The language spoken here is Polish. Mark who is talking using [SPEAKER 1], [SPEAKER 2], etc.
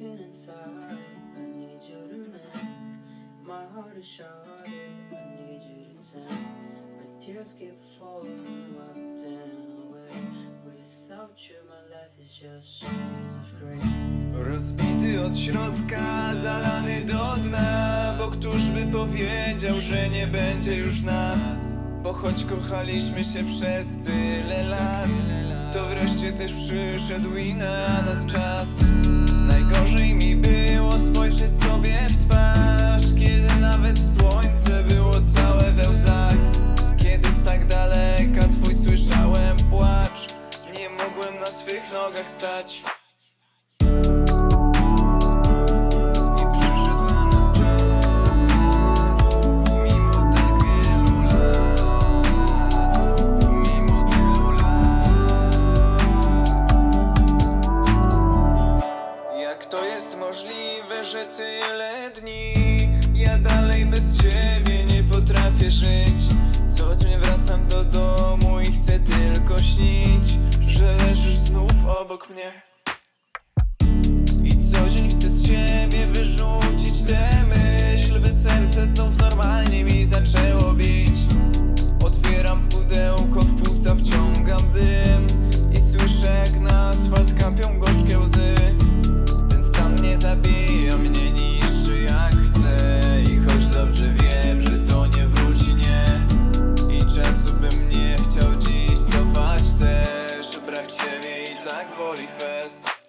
[SPEAKER 1] inside. I need you to mend. My heart is shattered. I need you to tend. My tears keep falling, wiped away. Without you, my life is just shades of grey.
[SPEAKER 2] Rozbity od środka, zalany do dna Bo któż by powiedział, że nie będzie już nas Bo choć kochaliśmy się przez tyle lat To wreszcie też przyszedł i na nas czas spojrzeć sobie w twarz Kiedy nawet słońce było całe we łzach. Kiedy z tak daleka twój słyszałem płacz Nie mogłem na swych nogach stać jest możliwe, że tyle dni Ja dalej bez ciebie nie potrafię żyć. Co dzień wracam do domu i chcę tylko śnić Że leżysz znów obok mnie. I co dzień chcę z siebie wyrzucić tę myśl By serce znów normalnie mi zaczęło bić. Otwieram pudełko, w płuca wciągam dym I słyszę jak na asfalt kapią gorzkie łzy zabija, mnie niszczy jak chce I choć dobrze wiem, że to nie wróci, nie. I czasu bym nie chciał dziś cofać też. Brak ciebie i tak boli fest